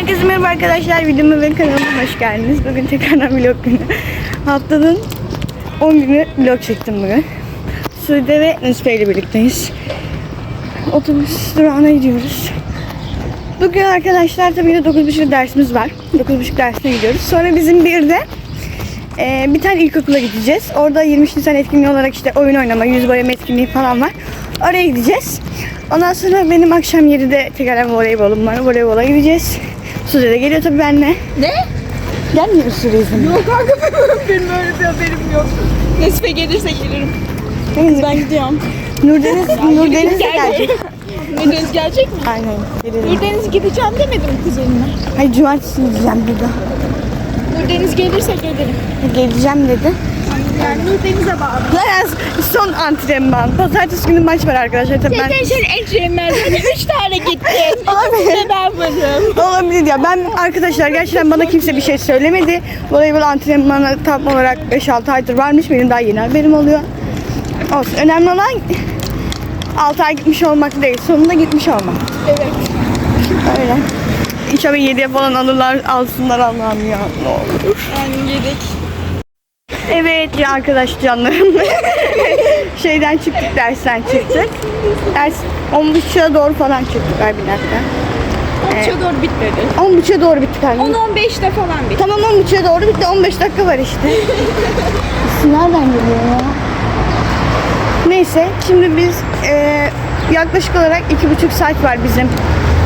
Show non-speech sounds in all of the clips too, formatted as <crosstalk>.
Herkese merhaba arkadaşlar. Videoma ve kanalıma hoş geldiniz. Bugün tekrardan vlog günü. Haftanın 10 günü vlog çektim bugün. Sude ve Nusfe ile birlikteyiz. Otobüs durağına gidiyoruz. Bugün arkadaşlar tabii ki 9.30 dersimiz var. 9.30 dersine gidiyoruz. Sonra bizim bir de e, bir tane ilkokula gideceğiz. Orada 23 Nisan etkinliği olarak işte oyun oynama, yüz boyama etkinliği falan var. Oraya gideceğiz. Ondan sonra benim akşam 7'de tekrardan voleybolum var. Voleybola gideceğiz. Sude de geliyor tabii benimle. Ne? Gelmiyor Sude izlemeye. Yok kanka <laughs> benim öyle bir haberim yok. Nesfe gelirse gelirim. Ben gidiyorum. Nurdeniz, Nurdeniz de gelecek. <laughs> Nurdeniz gelecek mi? Aynen. gelirim. Nurdeniz gideceğim demedim kuzenime. Hayır cumartesi gideceğim burada. Nurdeniz gelirse gelirim. Geleceğim dedi. Yani Nurdeniz'e bağlı. Zaten son antrenman. Pazartesi günü maç var arkadaşlar. Tabii ben... Zaten sen ekremlerden 3 tane gittin. Olabilir. Ben varım. Olabilir ya. Ben arkadaşlar gerçekten bana kimse bir şey söylemedi. Voleybol antrenmanı tam olarak 5-6 aydır varmış. Benim daha yeni haberim oluyor. Olsun. Önemli olan 6 ay gitmiş olmak değil. Sonunda gitmiş olmak. Evet. Öyle. İnşallah 7'ye falan alırlar, alsınlar Allah'ım ya. Ne olur. Yani yedik. Evet ya arkadaş canlarım. <laughs> Şeyden çıktık, dersten çıktık. Ders 10.30'a doğru falan çıktık. Ay bir dakika. Okça doğru bitmedi. 10.30'a doğru bittik anne. 10-15'te falan bitti. Tamam 10.30'a doğru bitti. 15 dakika var işte. <laughs> İsim nereden geliyor ya? Neyse şimdi biz e, yaklaşık olarak iki buçuk saat var bizim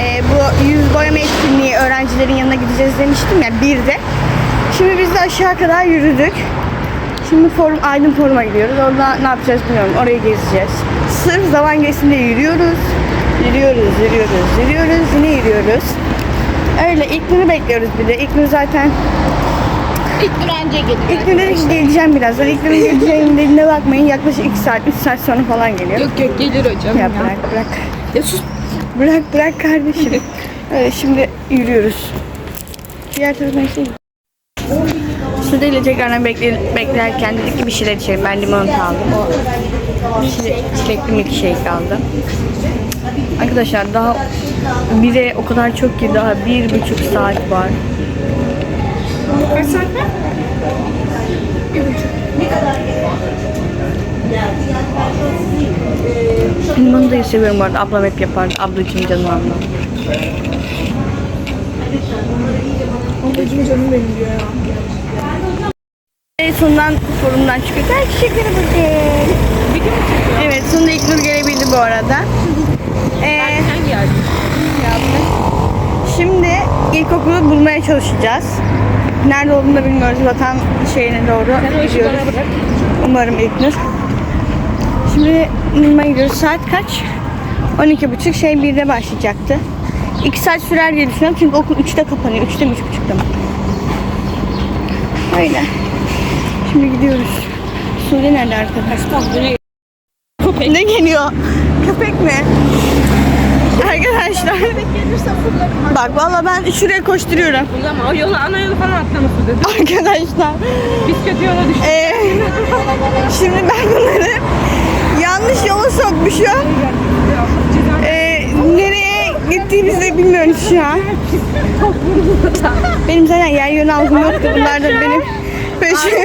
e, bu yüz boyama etkinliği öğrencilerin yanına gideceğiz demiştim ya bir de. Şimdi biz de aşağı kadar yürüdük. Şimdi forum, Aydın Forum'a gidiyoruz. Orada ne yapacağız bilmiyorum. Orayı gezeceğiz. Sırf zaman geçsin diye yürüyoruz. Yürüyoruz, yürüyoruz, yürüyoruz. Yine yürüyoruz. Öyle ilk günü bekliyoruz bir de. İlk gün zaten İlk önce geliyor. İlk güne geleceğim birazdan. İlk güne geleceğim dediğine bakmayın. Yaklaşık 2 saat, 3 saat sonra falan geliyor. Yok yok gelir hocam Ya ya. bırak bırak. Ya sus. Bırak bırak kardeşim. <laughs> Evet şimdi yürüyoruz. Diğer tarafına şey. Sude ile tekrardan bekle, beklerken dedik ki bir şeyler içelim. Ben limonata aldım. O çile, çilekli milkshake aldım. Arkadaşlar daha bir de o kadar çok ki daha bir buçuk saat var. Kaç saat var? Limonatayı seviyorum bu arada. Ablam hep yapar. Ablacığım canım ablam. Ablacım canım benim diyor ya. Sonundan forumdan çıkıyor. Gel çiçeklere bakın. Bir gün mü çekiyor? Evet sonunda İlknur gelebildi bu arada. Ee, Sen geldin. yaptı. Şimdi ilkokulu bulmaya çalışacağız. Nerede olduğunu da bilmiyoruz. Vatan şeyine doğru Sen gidiyoruz. Umarım İlknur. Şimdi Nilma'ya gidiyoruz. Saat kaç? 12.30 şey 1'de başlayacaktı. 2 saat sürer diye düşünüyorum çünkü okul 3'te kapanıyor. 3'te mi 3.30'da mı? Öyle. Şimdi gidiyoruz. Sude nerede arkadaşlar? Köpek. Ne geliyor? Köpek mi? Arkadaşlar. Bak valla ben şuraya koşturuyorum. Ama o yolu ana yolu falan atlaması dedi. Arkadaşlar. Biz kötü yola düştük. Ee, şimdi ben bunları yanlış yola sokmuşum. Ee, nereye gittiğimizi bilmiyoruz şu an. Benim zaten yer yön algım yoktu. Bunlar da benim peşim,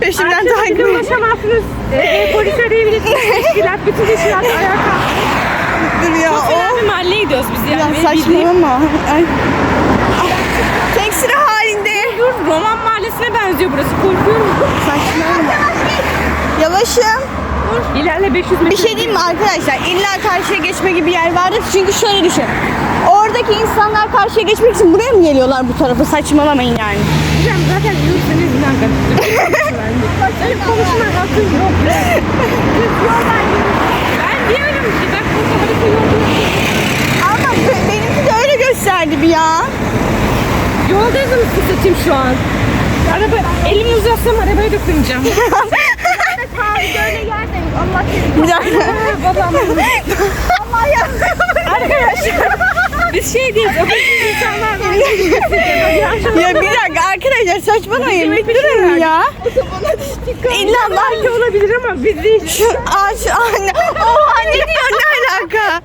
peşimden takip ediyor. Ulaşamazsınız. Ee, polis arayabilirsiniz. Teşkilat, bütün teşkilat ayağa kalk. Dur ya. Fena o. bir mahalleye gidiyoruz biz Ya yani. Benim bildiğim- saçmalama. Ay. Ah, Tek sıra halinde. Dur, Roman mahallesine benziyor burası. Korkuyorum. Saçmalama. Yavaşım. İlerle 500 metre. Bir şey diyeyim mi arkadaşlar? İlla karşıya geçme gibi yer vardı. Çünkü şöyle düşün. Oradaki insanlar karşıya geçmek için buraya mı geliyorlar bu tarafa? Saçmalamayın yani. Hocam zaten yürürseniz inan garip. Senin konuşman hakkın yok. Ben diyorum ki bak bu harita yolda. Ama be- benimki de öyle gösterdi bir ya. Yoldayız mı satayım şu an? Araba, elimi uzatsam arabaya dokunacağım. <laughs> böyle yerde Allah Bir dakika. Babam. <laughs> Allah ya. Arkadaşlar. Biz şey diyoruz. <laughs> O insanlar var. Ya bir dakika arkadaşlar saçmalamayın. Bir durun ya. İlla. Belki olabilir ama biz değil. Şu ağaç anne. Oha ne diyor ne alaka?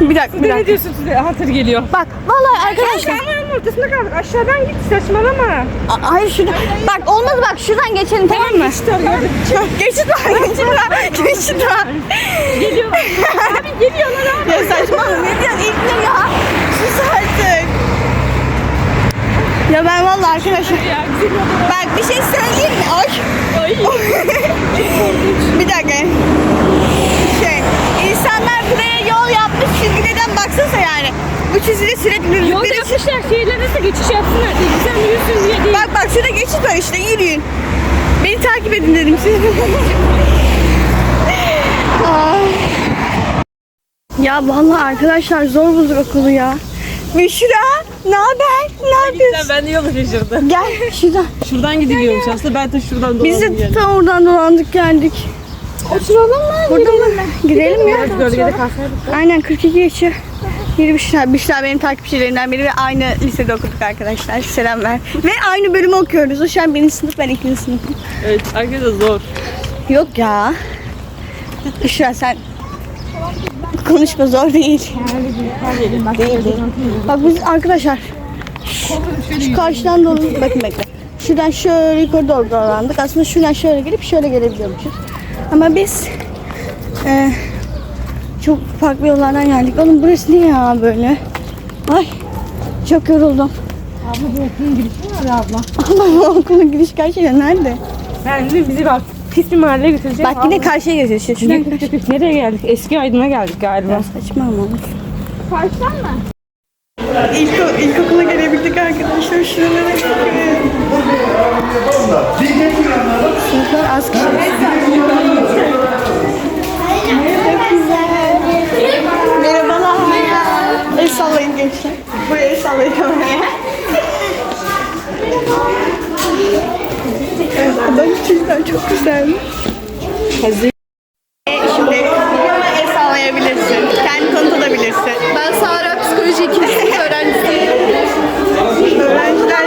Bir dakika bir Ne dakika. diyorsun size? Hatır geliyor. Bak vallahi arkadaşlar. Kameranın ortasında kaldık. Aşağıdan git saçmalama. A- Hayır şurada. Bak olmaz bak şuradan geçelim tamam mı? İşte gördük. geçit var geçit var. Geçit var. Geliyor. Abi geliyorlar abi. Ya saçmalama ne diyorsun İlknur ya? Sus artık. Ya ben vallahi arkadaşlar. Bak bir şey söyleyeyim mi? Ay. <laughs> Bir dakika. Şey, insanlar buraya yol yapmış çizgilerden baksanıza yani. Bu çizgide sürekli Yol yapmışlar şeylere de geçiş yapsınlar diye. Güzel yürüsün diye değil. Bak bak şurada geçit var işte yürüyün. Beni takip edin dedim size. <laughs> Ay. ya vallahi arkadaşlar zor bulduk okulu ya. Büşra ne haber? Ne yapıyorsun? Ben de yolu şaşırdım. Gel şuradan. Şuradan gidiliyormuş aslında ben de şuradan dolandım Biz de tam oradan dolandık geldik. Oturalım mı? Burada mı? Gidelim ya. Gölgede kalsaydık. Aynen 42 geçiyor. Yeni Büşra. Büşra benim takipçilerinden biri ve aynı lisede okuduk arkadaşlar. Selamlar. Ve aynı bölümü okuyoruz. O şu an birinci sınıf, ben ikinci sınıfım. Evet arkadaşlar zor. Yok ya. Büşra sen konuşma zor değil. Değil değil. Bak biz arkadaşlar şu karşıdan dolu bakın bekle. Şuradan şöyle yukarı doğru dolandık. Aslında şuradan şöyle gelip şöyle gelebiliyormuşuz. Ama biz e, çok farklı yollardan geldik. Oğlum burası ne ya böyle? Ay çok yoruldum. Abla bu okulun girişi var ya abla. <laughs> Bu okulun giriş karşıya nerede? Ben de bizi bak pis bir mahalleye götürecek. Bak yine karşıya geçiyoruz. işte. Şuradan karşı- Nereye geldik? Eski Aydın'a geldik galiba. Saçma ama. Karşıdan mı? İlk, ilkokula gelebildik arkadaşlar. Şuralara bakın. Sınıflar az kişi. Güzel. Hazır. Şimdi bana el sallayabilirsin. Kendi tanıtabilirsin. Ben Sara Psikoloji 2. sınıf <laughs> öğrencisiyim. Öğrenciler.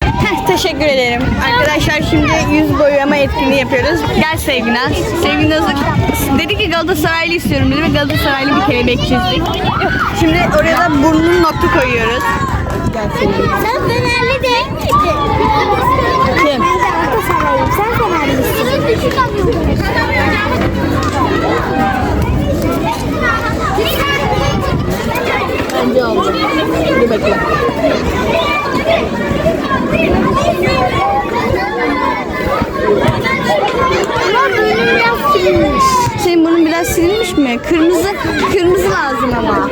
Heh, teşekkür ederim. Arkadaşlar şimdi yüz boyama etkinliği yapıyoruz. Gel Sevginaz. Sevginaz'ı dedi ki Galatasaraylı istiyorum dedi ve Galatasaraylı bir kelebek çizdik. Şimdi oraya da burnunun nokta koyuyoruz. Sen Fenerli değil miydin? Kim? Ben de Galatasaraylıyım. Sen Fenerlisin. Bence oldu. Dur bekle. Ama biraz silinmiş. Senin burnun biraz silinmiş mi? Kırmızı, kırmızı lazım ama.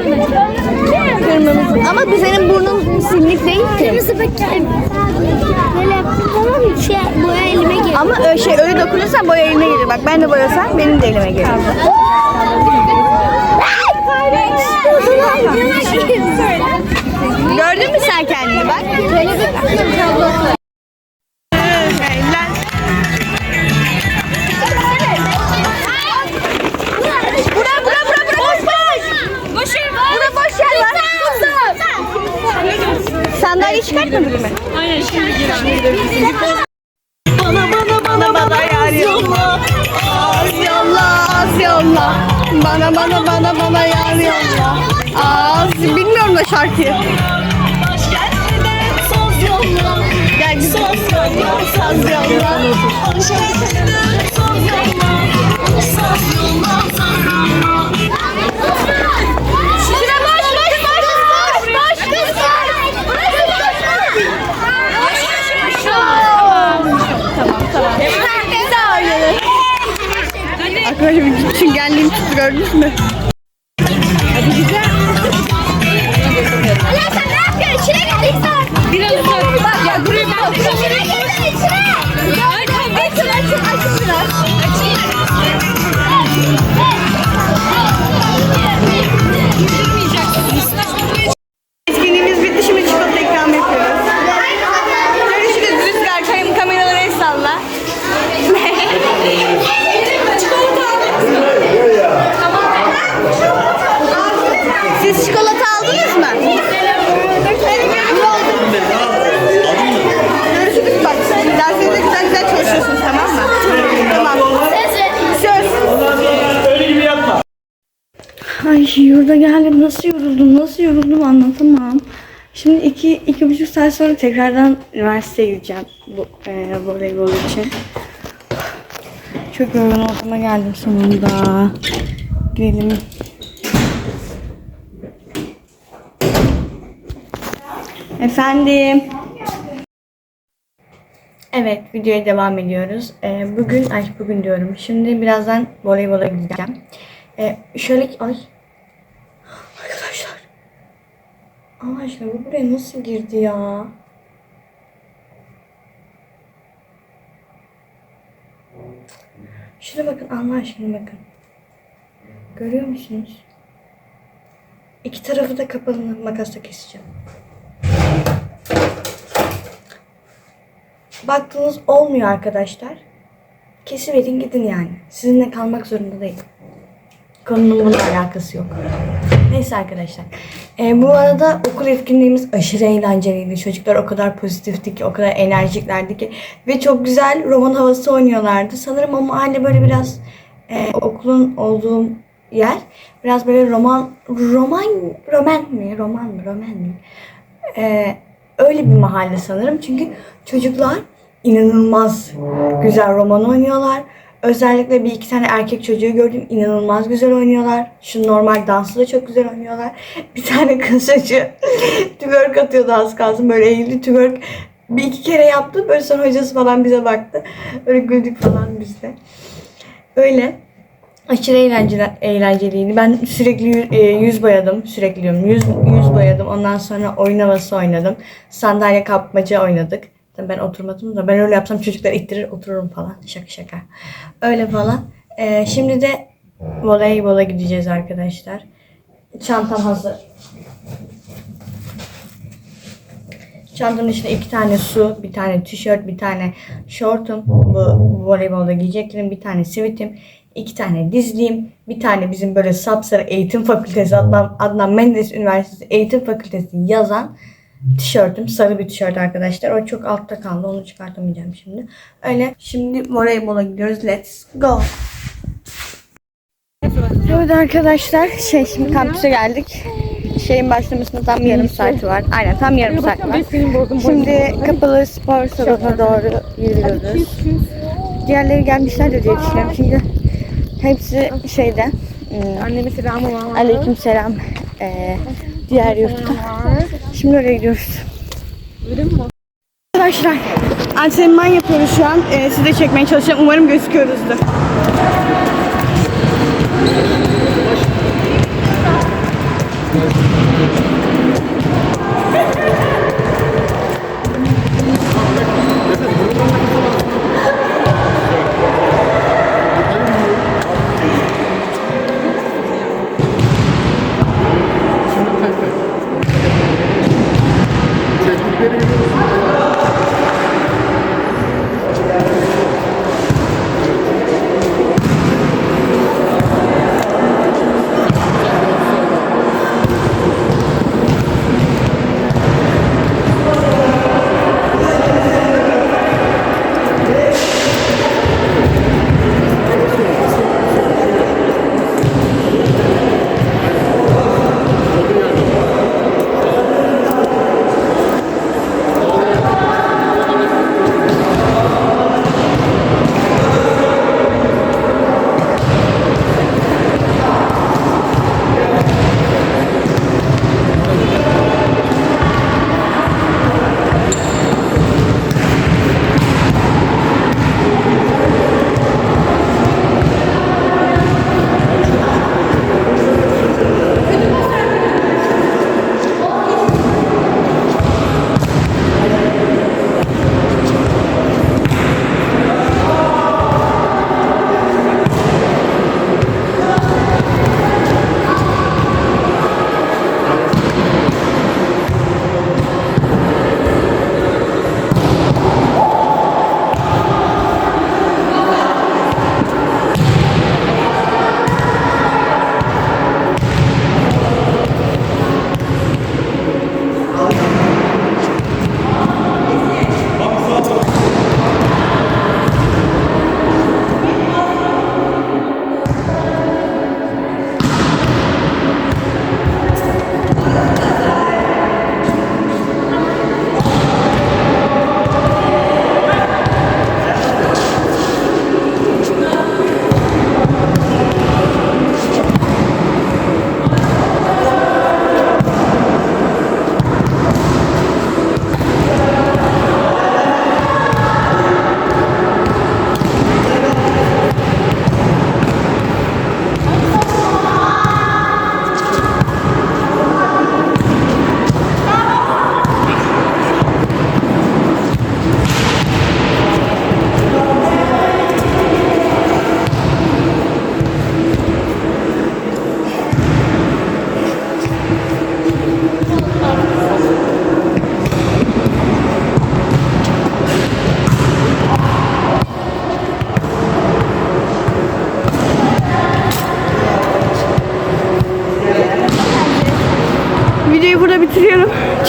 Kırmızı. Ama bu senin burnun silinlik değil ki. Kırmızı bakayım. Böyle yaptım tamam mı? Şey, boya elime girdi. Ama öyle şey öyle dokunursan boya elime gelir. Bak ben de boyasam benim de elime gelir. Gördün mü sen kendini bak? Mı? Aynen şimdi girelim. Bana bana bana bana yar yolla Az yolla az yolla Bana bana bana bana yar yolla Az bilmiyorum da şarkıyı Gel güzel Saz yolla Şura çingenliğim tuttu yurda geldim. Nasıl yoruldum, nasıl yoruldum anlatamam. Şimdi iki, iki buçuk saat sonra tekrardan üniversiteye gideceğim. Bu e, voleybol için. Çok yorgun ortama geldim sonunda. Gidelim. Efendim. Evet, videoya devam ediyoruz. Ee, bugün, ay bugün diyorum. Şimdi birazdan voleybola gideceğim. Ee, şöyle, ay. Arkadaşlar. Allah aşkına bu buraya nasıl girdi ya? Şuna bakın Allah aşkına bakın. Görüyor musunuz? İki tarafı da kapalı makasla keseceğim. Baktığınız olmuyor arkadaşlar. Kesiverin gidin yani. Sizinle kalmak zorunda değil. Konunun bununla alakası yok. Neyse arkadaşlar. Ee, bu arada okul etkinliğimiz aşırı eğlenceliydi. Çocuklar o kadar pozitifti ki, o kadar enerjiklerdi ki. Ve çok güzel roman havası oynuyorlardı. Sanırım o mahalle böyle biraz e, okulun olduğum yer. Biraz böyle roman, roman, roman mi? Roman mı? Roman mı? Ee, öyle bir mahalle sanırım. Çünkü çocuklar inanılmaz güzel roman oynuyorlar. Özellikle bir iki tane erkek çocuğu gördüm. inanılmaz güzel oynuyorlar. Şu normal dansı da çok güzel oynuyorlar. <laughs> Bir tane kız çocuğu <laughs> twerk atıyordu az kalsın. Böyle eğildi twerk. Bir iki kere yaptı. Böyle sonra hocası falan bize baktı. Öyle güldük falan biz de. Öyle. Aşırı eğlenceli, eğlenceliydi. Ben sürekli yüz, e, boyadım. Sürekli. Yüz, yüz boyadım. Ondan sonra oyun havası oynadım. Sandalye kapmaca oynadık. Ben oturmadım da ben öyle yapsam çocuklar ittirir otururum falan. Şaka şaka. Öyle falan. E, şimdi de voleybola gideceğiz arkadaşlar. Çantam hazır. Çantamın içinde iki tane su, bir tane tişört, bir tane şortum, bu voleybolda giyeceklerim, bir tane sivitim, iki tane dizliğim, bir tane bizim böyle sapsarı eğitim fakültesi Adnan, Adnan Menderes Üniversitesi eğitim fakültesi yazan tişörtüm. Sarı bir tişört arkadaşlar. O çok altta kaldı. Onu çıkartamayacağım şimdi. Öyle. Şimdi voleybola gidiyoruz. Let's go. Evet arkadaşlar. Şey şimdi kampüse geldik. Şeyin başlamasına tam yarım saati var. Aynen tam yarım saat var. Şimdi kapalı spor salonuna doğru yürüyoruz. Diğerleri gelmişler de diye düşünüyorum. Çünkü hepsi şeyde. hmm, Anneme selamı var. Aleyküm selam. Ee, diğer yurtta. Şimdi oraya gidiyoruz. Öyle mi? Arkadaşlar antrenman yapıyoruz şu an. Ee, size çekmeye çalışacağım. Umarım gözüküyoruzdur.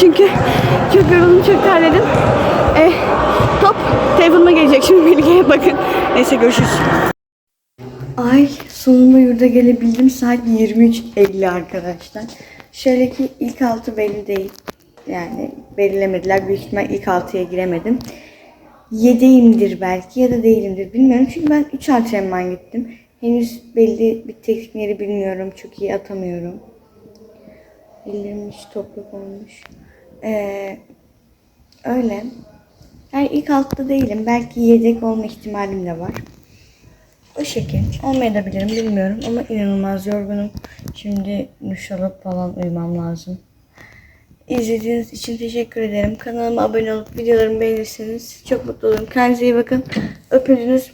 Çünkü çok yoruldum, çok terledim. E, top telefonuma gelecek. Şimdi Melike'ye bakın. Neyse görüşürüz. Ay sonunda yurda gelebildim. Saat 23.50 arkadaşlar. Şöyle ki ilk altı belli değil. Yani belirlemediler. Büyük ihtimal ilk altıya giremedim. Yedeyimdir belki ya da değilimdir bilmiyorum. Çünkü ben 3 antrenman gittim. Henüz belli bir teknikleri bilmiyorum. Çok iyi atamıyorum. Ellerim hiç toprak olmuş. Ee, öyle. Yani ilk altta değilim. Belki yedek olma ihtimalim de var. O şekil. Olmayabilirim bilmiyorum ama inanılmaz yorgunum. Şimdi duş alıp falan uyumam lazım. İzlediğiniz için teşekkür ederim. Kanalıma abone olup videolarımı beğenirseniz çok mutlu olurum. Kendinize iyi bakın. Öpüldünüz.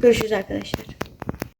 Görüşürüz arkadaşlar.